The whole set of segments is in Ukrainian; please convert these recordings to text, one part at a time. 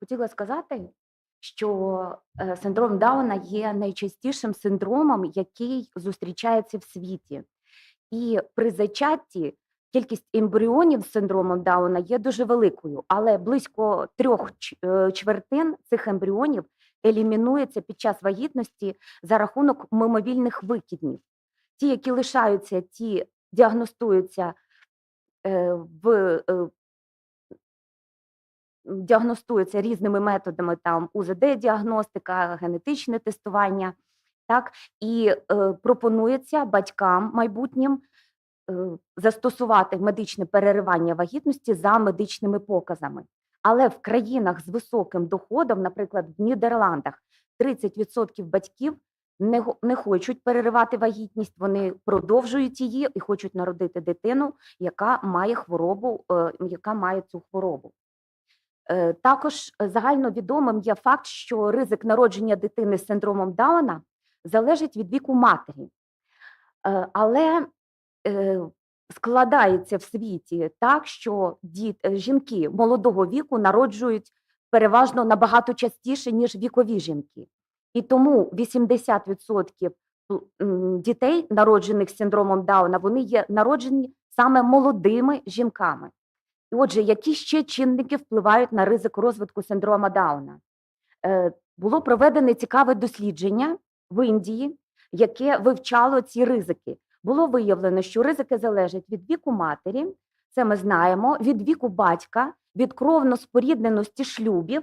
Хотіла сказати, що е, синдром Дауна є найчастішим синдромом, який зустрічається в світі. І при зачатті кількість ембріонів з синдромом Дауна є дуже великою, але близько трьох е, чвертин цих ембріонів елімінується під час вагітності за рахунок мимовільних викиднів. Ті, які лишаються, ті діагностуються е, в діагностується різними методами, там УЗД-діагностика, генетичне тестування, так, і е, пропонується батькам майбутнім е, застосувати медичне переривання вагітності за медичними показами. Але в країнах з високим доходом, наприклад, в Нідерландах, 30% батьків не, не хочуть переривати вагітність, вони продовжують її і хочуть народити дитину, яка має хворобу, е, яка має цю хворобу. Е, Також е, загальновідомим є факт, що ризик народження дитини з синдромом Дауна залежить від віку матері. Е, Але складається в світі так, що жінки молодого віку народжують переважно набагато частіше, ніж вікові жінки. І тому 80% дітей, народжених з синдромом Дауна, вони є народжені саме молодими жінками. І отже, які ще чинники впливають на ризик розвитку синдрома Дауна? Е, Було проведене цікаве дослідження в Індії, яке вивчало ці ризики. Було виявлено, що ризики залежать від віку матері, це ми знаємо, від віку батька, від кровно-спорідненості шлюбів,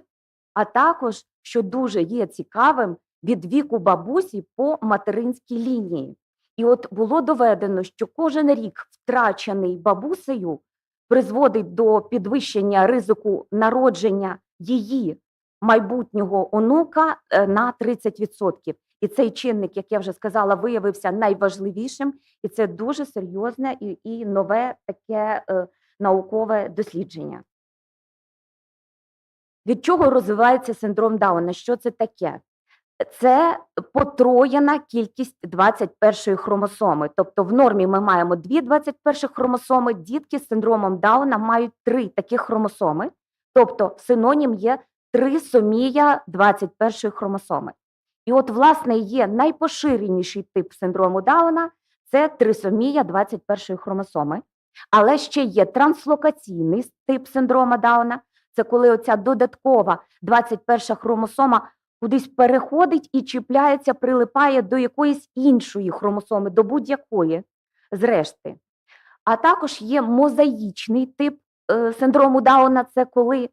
а також, що дуже є цікавим, від віку бабусі по материнській лінії. І от було доведено, що кожен рік втрачений бабусею призводить до підвищення ризику народження її майбутнього онука е, на 30%. І цей чинник, як я вже сказала, виявився найважливішим, і це дуже серйозне і, і нове таке е, наукове дослідження. Від чого розвивається синдром Дауна? Що це таке? Це потроєна кількість 21-ї хромосоми. Тобто в нормі ми маємо дві 21 хромосоми, дітки з синдромом Дауна мають три таких хромосоми, тобто синонім є трисомія 21 хромосоми. І от, власне, є найпоширеніший тип синдрому Дауна це трисомія 21 хромосоми. Але ще є транслокаційний тип синдрома Дауна. Це коли оця додаткова 21 хромосома кудись переходить і чіпляється, прилипає до якоїсь іншої хромосоми, до будь-якої зрешти. А також є мозаїчний тип е, синдрому Дауна, це коли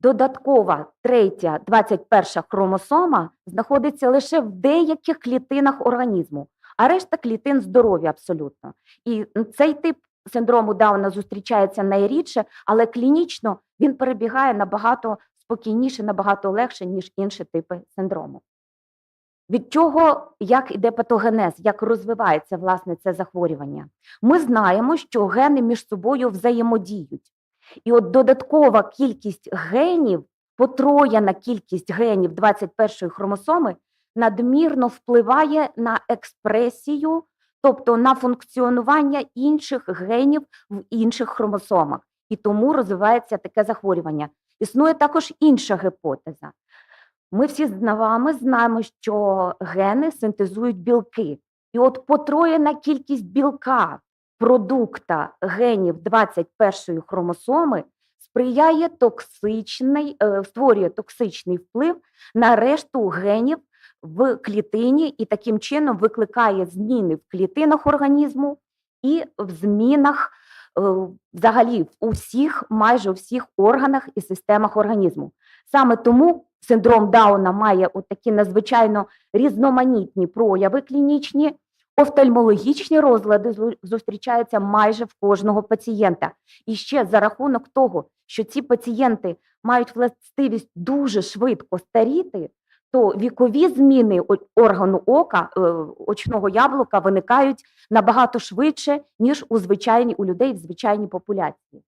додаткова третя 21 хромосома знаходиться лише в деяких клітинах організму, а решта клітин здорові абсолютно. І цей тип синдрому Дауна зустрічається найрідше, але клінічно він перебігає набагато спокійніше, набагато легше, ніж інші типи синдрому. Від чого, як іде патогенез, як розвивається власне це захворювання? Ми знаємо, що гени між собою взаємодіють. І от додаткова кількість генів, потроєна кількість генів 21-ї хромосоми надмірно впливає на експресію, тобто на функціонування інших генів в інших хромосомах. І тому розвивається таке захворювання. Існує також інша гіпотеза. Ми всі з вами знаємо, що гени синтезують білки. І от потроєна кількість білка продукта генів 21-ї хромосоми сприяє токсичний, е, створює токсичний вплив на решту генів в клітині і таким чином викликає зміни в клітинах організму і в змінах взагалі у всіх, майже у всіх органах і системах організму. Саме тому синдром Дауна має такі надзвичайно різноманітні прояви клінічні. Офтальмологічні розлади зустрічаються майже в кожного пацієнта. І ще за рахунок того, що ці пацієнти мають властивість дуже швидко старіти, то вікові зміни органу ока, е, очного яблука виникають набагато швидше, ніж у звичайній у людей в звичайній популяції.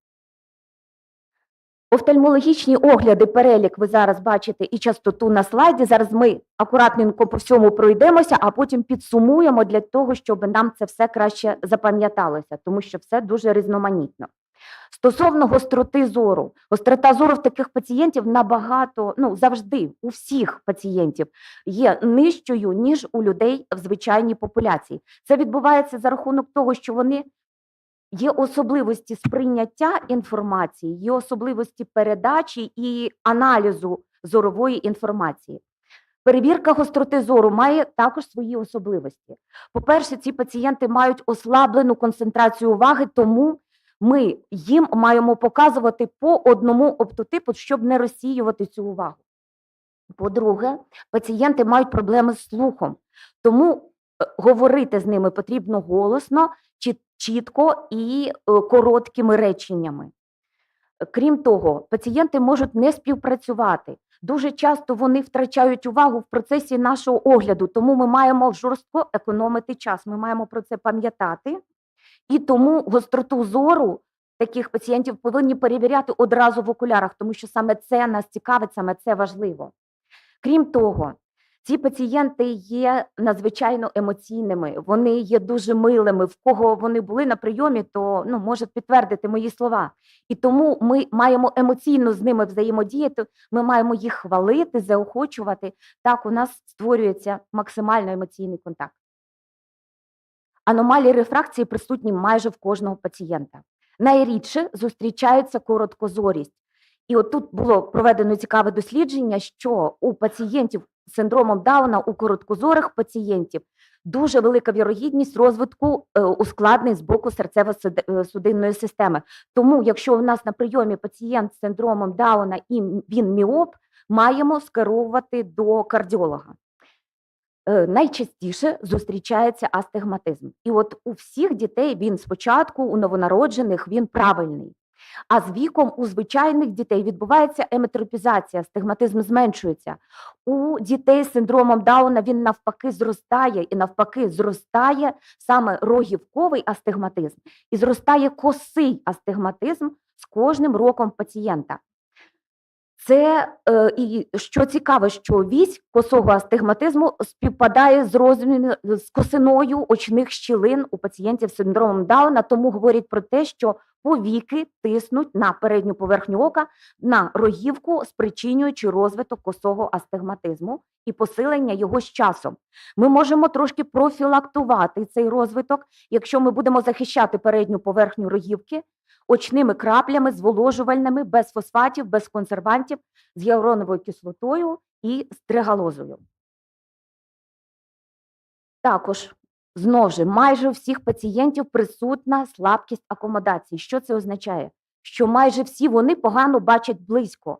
Офтальмологічні огляди, перелік ви зараз бачите і частоту на слайді. Зараз ми акуратненько по всьому пройдемося, а потім підсумуємо для того, щоб нам це все краще запам'яталося, тому що все дуже різноманітно. Стосовно гостроти зору, гострота зору в таких пацієнтів набагато, ну завжди у всіх пацієнтів є нижчою, ніж у людей в звичайній популяції. Це відбувається за рахунок того, що вони є особливості сприйняття інформації, є особливості передачі і аналізу зорової інформації. Перевірка гостроти зору має також свої особливості. По-перше, ці пацієнти мають ослаблену концентрацію уваги, тому ми їм маємо показувати по одному оптотипу, щоб не розсіювати цю увагу. По-друге, пацієнти мають проблеми з слухом, тому е, говорити з ними потрібно голосно, чітко і е, короткими реченнями. Крім того, пацієнти можуть не співпрацювати. Дуже часто вони втрачають увагу в процесі нашого огляду, тому ми маємо жорстко економити час. Ми маємо про це пам'ятати. І тому гостроту зору таких пацієнтів повинні перевіряти одразу в окулярах, тому що саме це нас цікавить, саме це важливо. Крім того, ці пацієнти є надзвичайно емоційними, вони є дуже милими. В кого вони були на прийомі, то ну, можуть підтвердити мої слова. І тому ми маємо емоційно з ними взаємодіяти, ми маємо їх хвалити, заохочувати. Так у нас створюється максимально емоційний контакт. Аномалії рефракції присутні майже в кожного пацієнта. Найрідше зустрічається короткозорість. І от тут було проведено цікаве дослідження, що у пацієнтів з синдромом Дауна, у короткозорих пацієнтів дуже велика вірогідність розвитку е, ускладнень з боку серцево-судинної системи. Тому, якщо у нас на прийомі пацієнт з синдромом Дауна і він міоп, маємо скеровувати до кардіолога. Е, Найчастіше зустрічається астигматизм. І от у всіх дітей він спочатку, у новонароджених, він правильний. А з віком у звичайних дітей відбувається еметропізація, стигматизм зменшується. У дітей з синдромом Дауна він навпаки зростає і навпаки зростає саме рогівковий астигматизм і зростає косий астигматизм з кожним роком пацієнта. Це е, і що цікаво, що вісь косого астигматизму співпадає з розміром з косиною очних щілин у пацієнтів з синдромом Дауна, тому говорять про те, що повіки тиснуть на передню поверхню ока на рогівку, спричинюючи розвиток косого астигматизму і посилення його з часом. Ми можемо трошки профілактувати цей розвиток, якщо ми будемо захищати передню поверхню рогівки очними краплями, зволожувальними, без фосфатів, без консервантів, з гіалуроновою кислотою і стригалозою. Також знову ж майже у всіх пацієнтів присутна слабкість акомодації. Що це означає? Що майже всі вони погано бачать близько.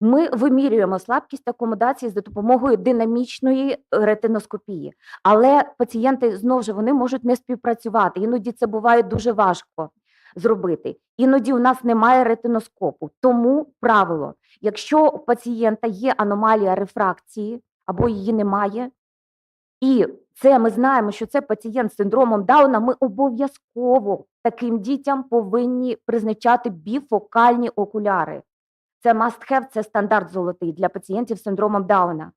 Ми вимірюємо слабкість акомодації за допомогою динамічної е, ретиноскопії, але пацієнти знову ж вони можуть не співпрацювати. Іноді це буває дуже важко зробити. Іноді у нас немає ретиноскопу. Тому правило, якщо у пацієнта є аномалія рефракції або її немає, і це ми знаємо, що це пацієнт з синдромом Дауна, ми обов'язково таким дітям повинні призначати біфокальні окуляри. Це must have, це стандарт золотий для пацієнтів з синдромом Дауна.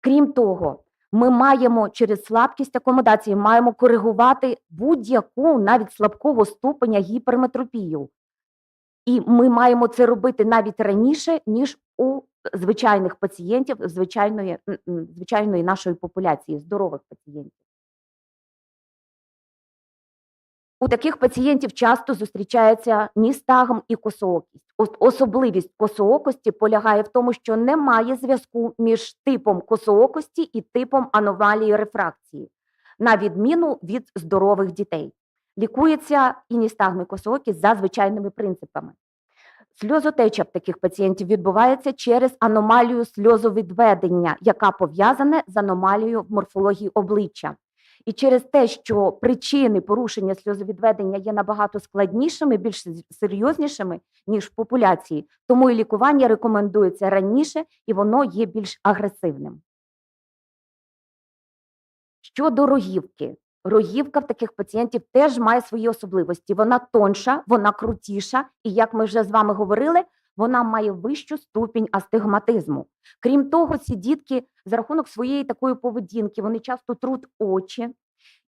Крім того, ми маємо через слабкість акомодації маємо коригувати будь-яку навіть слабкого ступеня гіперметропію. І ми маємо це робити навіть раніше, ніж у звичайних пацієнтів, звичайної, звичайної нашої популяції, здорових пацієнтів. У таких пацієнтів часто зустрічається ністагм і косоокість. Особливість косоокості полягає в тому, що немає зв'язку між типом косоокості і типом аномалії рефракції, на відміну від здорових дітей. Лікується і ністагм і косоокість за звичайними принципами. Сльозотеча в таких пацієнтів відбувається через аномалію сльозовідведення, яка пов'язана з аномалією в морфології обличчя. І через те, що причини порушення сльозовідведення є набагато складнішими, більш серйознішими, ніж в популяції, тому і лікування рекомендується раніше, і воно є більш агресивним. Щодо рогівки, рогівка в таких пацієнтів теж має свої особливості. Вона тонша, вона крутіша, і як ми вже з вами говорили, вона має вищу ступінь астигматизму. Крім того, ці дітки за рахунок своєї такої поведінки вони часто труть очі.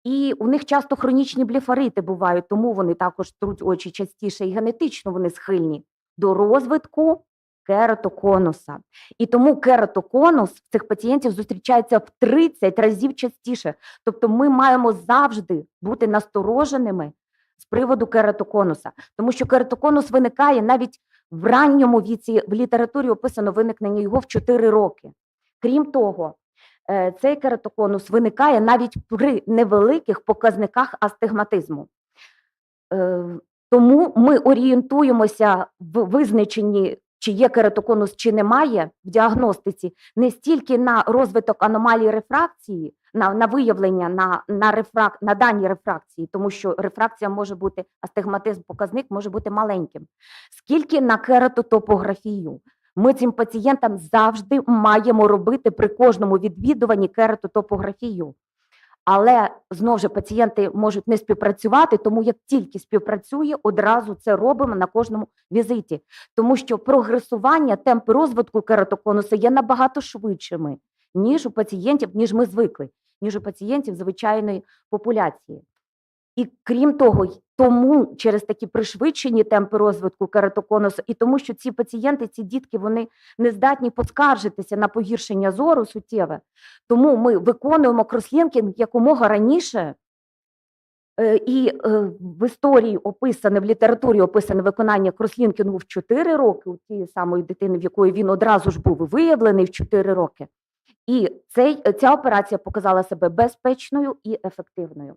І у них часто хронічні блефарити бувають, тому вони також труть очі частіше і генетично вони схильні до розвитку кератоконуса. І тому кератоконус в цих пацієнтів зустрічається в 30 разів частіше. Тобто ми маємо завжди бути настороженими з приводу кератоконуса, тому що кератоконус виникає навіть в ранньому віці, в літературі описано виникнення його в 4 роки. Крім того, е, цей кератоконус виникає навіть при невеликих показниках астигматизму. Е, Тому ми орієнтуємося в визначенні, чи є кератоконус, чи немає в діагностиці, не стільки на розвиток аномалій рефракції, на, на виявлення на, на, рефрак, на дані рефракції, тому що рефракція може бути, астигматизм показник може бути маленьким, скільки на кератотопографію. Ми цим пацієнтам завжди маємо робити при кожному відвідуванні кератотопографію. Але знову ж пацієнти можуть не співпрацювати, тому як тільки співпрацює, одразу це робимо на кожному візиті. Тому що прогресування, темпи розвитку кератоконусу є набагато швидшими, ніж у пацієнтів, ніж ми звикли, ніж у пацієнтів звичайної популяції. І крім того, тому через такі пришвидшені темпи розвитку кератоконусу, і тому, що ці пацієнти, ці дітки, вони не здатні поскаржитися на погіршення зору суттєве. Тому ми виконуємо крослінкінг якомога раніше. Е, І е, в історії описане, в літературі описане виконання крослінкінгу в 4 роки у тієї самої дитини, в якої він одразу ж був виявлений в 4 роки. І цей, ця операція показала себе безпечною і ефективною.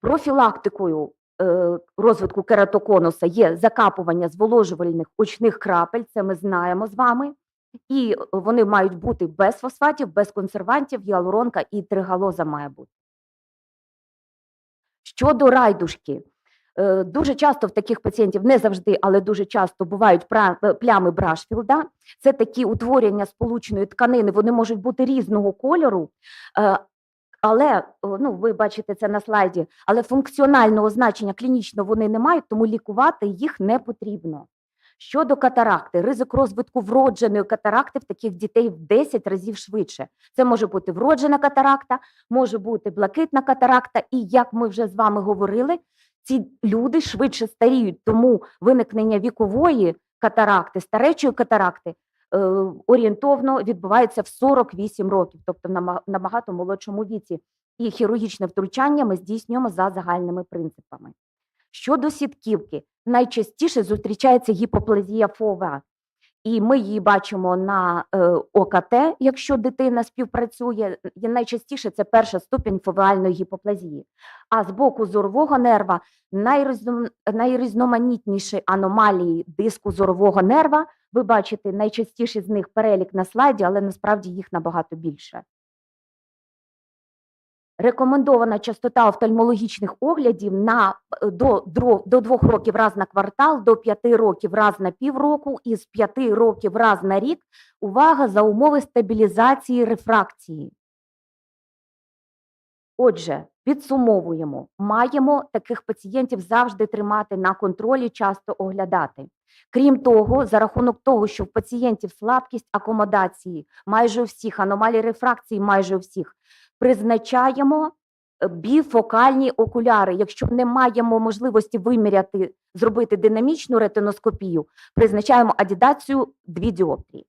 Профілактикою е, розвитку кератоконуса є закапування зволожувальних очних крапель, це ми знаємо з вами. І вони мають бути без фосфатів, без консервантів, гіалуронка і тригалоза має бути. Щодо райдушки, е, дуже часто в таких пацієнтів, не завжди, але дуже часто бувають е, плями Брашфілда. Це такі утворення сполучної тканини, вони можуть бути різного кольору. е, Але ну, ви бачите це на слайді, але функціонального значення клінічно вони не мають, тому лікувати їх не потрібно. Щодо катаракти, ризик розвитку вродженої катаракти в таких дітей в 10 разів швидше. Це може бути вроджена катаракта, може бути блакитна катаракта, і як ми вже з вами говорили, ці люди швидше старіють, тому виникнення вікової катаракти, старечої катаракти е, орієнтовно відбувається в 48 років, тобто набагато молодшому віці. І хірургічне втручання ми здійснюємо за загальними принципами. Щодо сітківки, найчастіше зустрічається гіпоплазія фова. І ми її бачимо на е, ОКТ, якщо дитина співпрацює. Найчастіше це перша ступінь фовеальної гіпоплазії. А з боку зорового нерва найрізном- найрізноманітніші аномалії диску зорового нерва. Ви бачите найчастіше з них перелік на слайді, але насправді їх набагато більше. Рекомендована частота офтальмологічних оглядів на е, до, до двох років раз на квартал, до п'яти років раз на півроку і з п'яти років раз на рік. Увага за умови стабілізації рефракції. Отже, підсумовуємо, маємо таких пацієнтів завжди тримати на контролі, часто оглядати. Крім того, за рахунок того, що в пацієнтів слабкість акомодації майже у всіх, аномалії рефракції майже у всіх, призначаємо е, біфокальні окуляри. Якщо не маємо можливості виміряти, зробити динамічну ретиноскопію, призначаємо адідацію дві діоптрії.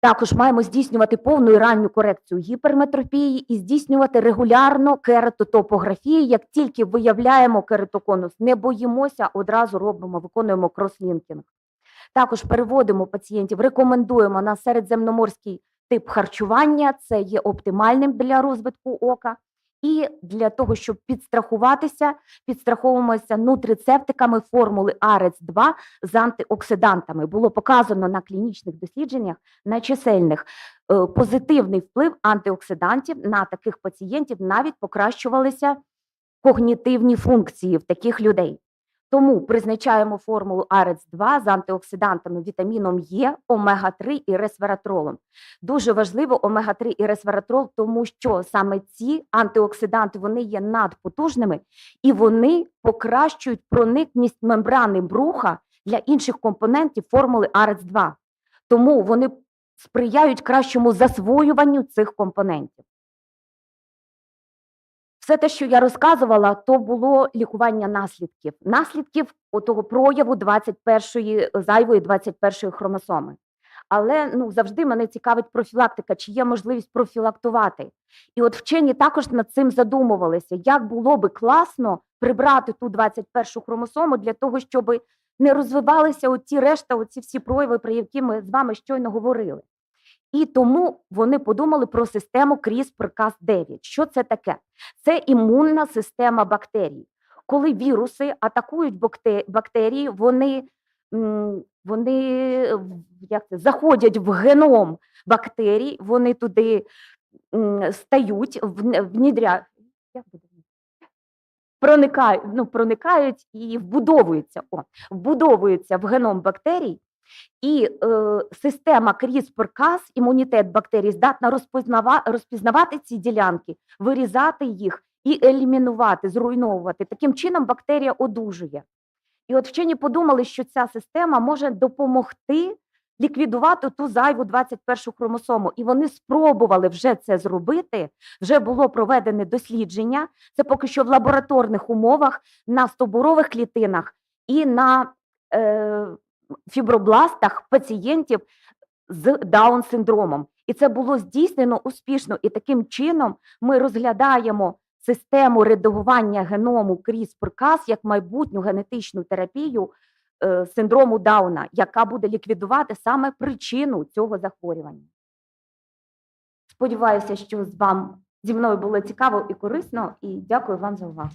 Також маємо здійснювати повну і ранню корекцію гіперметропії і здійснювати регулярно кератотопографію. Як тільки виявляємо кератоконус, не боїмося, одразу робимо, виконуємо крослінкінг. Також переводимо пацієнтів, рекомендуємо на середземноморський тип харчування, це є оптимальним для розвитку ока. І для того, щоб підстрахуватися, підстраховуємося нутрицептиками формули АРЕЦ-2 з антиоксидантами. Було показано на клінічних дослідженнях на чисельних е, позитивний вплив антиоксидантів на таких пацієнтів навіть покращувалися когнітивні функції в таких людей. Тому призначаємо формулу АРЕЦ-2 з антиоксидантами, вітаміном Е, омега-3 і ресвератролом. Дуже важливо омега-3 і ресвератрол, тому що саме ці антиоксиданти вони є надпотужними і вони покращують проникність мембрани бруха для інших компонентів формули АРЕЦ-2. Тому вони сприяють кращому засвоюванню цих компонентів. Все те, що я розказувала, то було лікування наслідків. Наслідків того прояву 21-ї зайвої 21-ї хромосоми. Але ну завжди мене цікавить профілактика, чи є можливість профілактувати. І от вчені також над цим задумувалися, як було би класно прибрати ту 21-шу хромосому для того, щоб не розвивалися оці решта, оці всі прояви, про які ми з вами щойно говорили. І тому вони подумали про систему CRISPR-Cas9. Що це таке? Це імунна система бактерій. Коли віруси атакують бактерії, вони, вони як це, заходять в геном бактерій, вони туди стають, вн- внідря... як буде? проникають, ну, проникають і вбудовуються, о, вбудовуються в геном бактерій, і е, система CRISPR-Cas, імунітет бактерій, здатна розпізнава, розпізнавати ці ділянки, вирізати їх і елімінувати, зруйновувати. Таким чином бактерія одужує. І от вчені подумали, що ця система може допомогти ліквідувати ту зайву 21 хромосому. І вони спробували вже це зробити. Вже було проведене дослідження. Це поки що в лабораторних умовах на стобурових клітинах і на е, фібробластах пацієнтів з Даун-синдромом. І це було здійснено успішно. І таким чином ми розглядаємо систему редагування геному CRISPR-Cas як майбутню генетичну терапію е, синдрому Дауна, яка буде ліквідувати саме причину цього захворювання. Сподіваюся, що з вам зі мною було цікаво і корисно, і дякую вам за увагу.